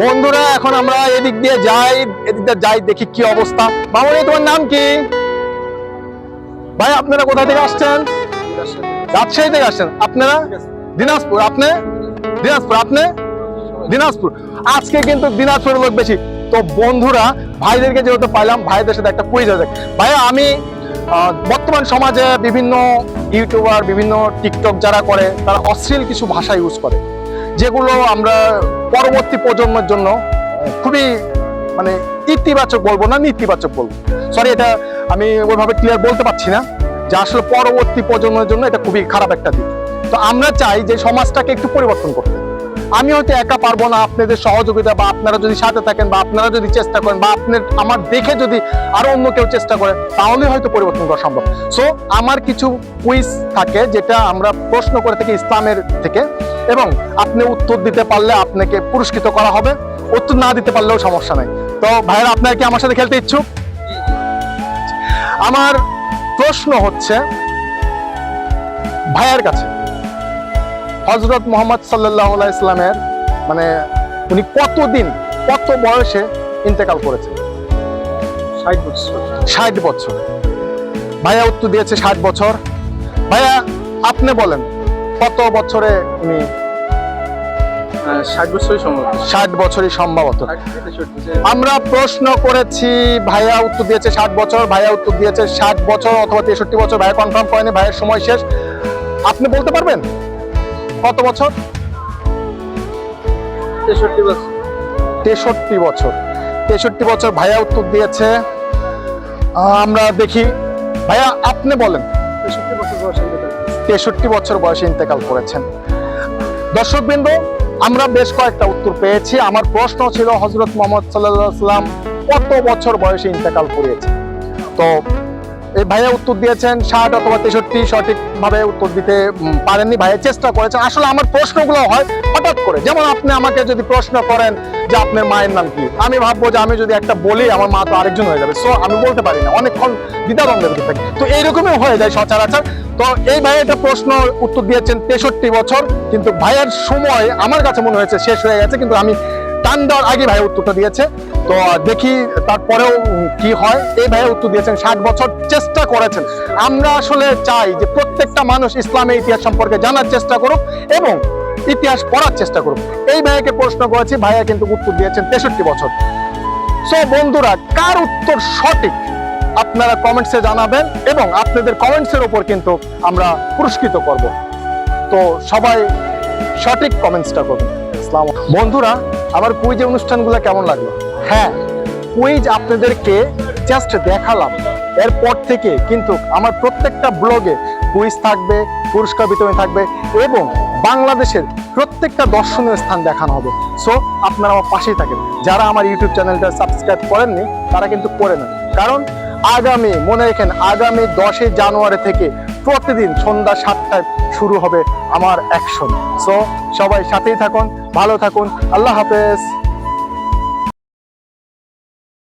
বন্ধুরা, এখন আমরা এদিক দিয়ে যাই, এদিক দিয়ে যাই, দেখি কি অবস্থা। মামনি, তোমার নাম কি? ভাই, আপনারা কোথা থেকে আসছেন? রাজশাহী থেকে আসছেন। আপনারা? দিনাজপুর। আপনি? দিনাজপুর। আপনি? দিনাজপুর। আজকে কিন্তু দিনাজপুরের লোক বেশি। তো বন্ধুরা, ভাইদেরকে যেহেতু পাইলাম, ভাইদের সাথে একটা পরিচয় দেখ ভাইয়া, আমি বর্তমান সমাজে বিভিন্ন ইউটিউবার, বিভিন্ন টিকটক যারা করে, তারা অশ্লীল কিছু ভাষা ইউজ করে। যেগুলো আমরা পরবর্তী প্রজন্মের জন্য খুবই মানে ইতিবাচক বলব না, নেতিবাচক বলব। সরি এটা আমি ওইভাবে ক্লিয়ার বলতে পারছি না, যে আসলে পরবর্তী প্রজন্মের জন্য এটা খুবই খারাপ একটা দিক। তো আমরা চাই যে সমাজটাকে একটু পরিবর্তন করতে। আমি হয়তো একা পারব না আপনাদের সহযোগিতা, বা আপনারা যদি সাথে থাকেন, বা আপনারা যদি চেষ্টা করেন, বা আপনার, আমার দেখে যদি আরও অন্য কেউ চেষ্টা করে তাহলে হয়তো পরিবর্তন করা সম্ভব। সো আমার কিছু কুইজ থাকে, যেটা আমরা প্রশ্ন করে থাকি ইসলামের থেকে। এবং আপনি উত্তর দিতে পারলে আপনাকে পুরস্কৃত করা হবে। উত্তর না দিতে পারলেও সমস্যা নাই। তো ভাইয়েরা আপনার কি আমার সাথে খেলতে ইচ্ছুক? আমার প্রশ্ন হচ্ছে ভাইয়ের কাছে হজরত মোহাম্মদ সাল্লাহ ইসলামের মানে উনি কতদিন কত বয়সে ইন্তেকাল করেছেন? ষাট বছর। ষাট বছর। ভাইয়া উত্তর দিয়েছে ষাট বছর। ভাইয়া আপনি বলেন কত বছরে উনি ষাট বছরই সম্ভব। ষাট বছরই সম্ভবত? আমরা প্রশ্ন করেছি ভাইয়া উত্তর দিয়েছে ষাট বছর ভাইয়া উত্তর দিয়েছে ষাট বছর অথবা তেষট্টি বছর ভাইয়া কনফার্ম করেনি ভাইয়ের সময় শেষ। আপনি বলতে পারবেন? কত বছর? তেষট্টি বছর। তেষট্টি বছর। তেষট্টি বছর ভাইয়া উত্তর দিয়েছে। আমরা দেখি। ভাইয়া আপনি বলেন। তেষট্টি বছর বয়সে ইন্তেকাল করেছেন। দর্শকবৃন্দ, আমরা বেশ কয়েকটা উত্তর পেয়েছি। আমার প্রশ্ন ছিল হজরত মোহাম্মদ সাল্লাহ সাল্লাম কত বছর বয়সে ইন্তেকাল করিয়েছে তো এই ভাইয়া উত্তর দিয়েছেন, ষাট অথবা তেষট্টি সঠিকভাবে উত্তর দিতে পারেননি ভাইয়া, চেষ্টা করেছেন। আসলে আমার প্রশ্নগুলো হয় হঠাৎ করে। যেমন আপনি আমাকে যদি প্রশ্ন করেন যে আপনার মায়ের নাম কি, আমি ভাববো যে আমি যদি একটা বলি, আমার মা তো আরেকজন হয়ে যাবে। সো আমি বলতে পারি না। অনেকক্ষণ দ্বিধাদ্বন্দ্বের ভিতরে থাকি। তো এইরকমই হয়ে যায় সচরাচর। তো এই ভাই একটা প্রশ্ন উত্তর দিয়েছেন তেষট্টি বছর, কিন্তু ভাইয়ের সময় আমার কাছে মনে হয়েছে শেষ হয়ে গেছে, কিন্তু আমি টান দেওয়ার আগে ভাই উত্তরটা দিয়েছে। তো দেখি তারপরেও কি হয়। এই ভাই উত্তর দিয়েছেন, ষাট বছর চেষ্টা করেছেন। আমরা আসলে চাই যে প্রত্যেকটা মানুষ ইসলামের ইতিহাস সম্পর্কে জানার চেষ্টা করুক এবং ইতিহাস পড়ার চেষ্টা করুক। এই ভাইয়াকে প্রশ্ন করেছি, ভাইয়া কিন্তু উত্তর দিয়েছেন, তেষট্টি বছর। সো বন্ধুরা, কার উত্তর সঠিক আপনারা কমেন্টসে জানাবেন এবং আপনাদের কমেন্টসের ওপর কিন্তু আমরা পুরস্কৃত করব। তো সবাই সঠিক কমেন্টসটা করুন। আসসালাম বন্ধুরা আমার কুইজ অনুষ্ঠানগুলো কেমন লাগল? হ্যাঁ কুইজ আপনাদেরকে জাস্ট দেখালাম। এরপর থেকে কিন্তু আমার প্রত্যেকটা ব্লগে কুইজ থাকবে, পুরস্কার বিতরণ থাকবে এবং বাংলাদেশের প্রত্যেকটা দর্শনীয় স্থান দেখানো হবে। সো আপনারা আমার পাশেই থাকেন। যারা আমার ইউটিউব চ্যানেলটা সাবস্ক্রাইব করেননি, তারা কিন্তু করে নেন। কারণ আগামী, মনে রেখেন, আগামী দশই জানুয়ারি থেকে প্রতিদিন সন্ধ্যা সাতটায় শুরু হবে আমার অ্যাকশন সো সবাই সাথেই থাকুন, ভালো থাকুন, আল্লাহ হাফেজ।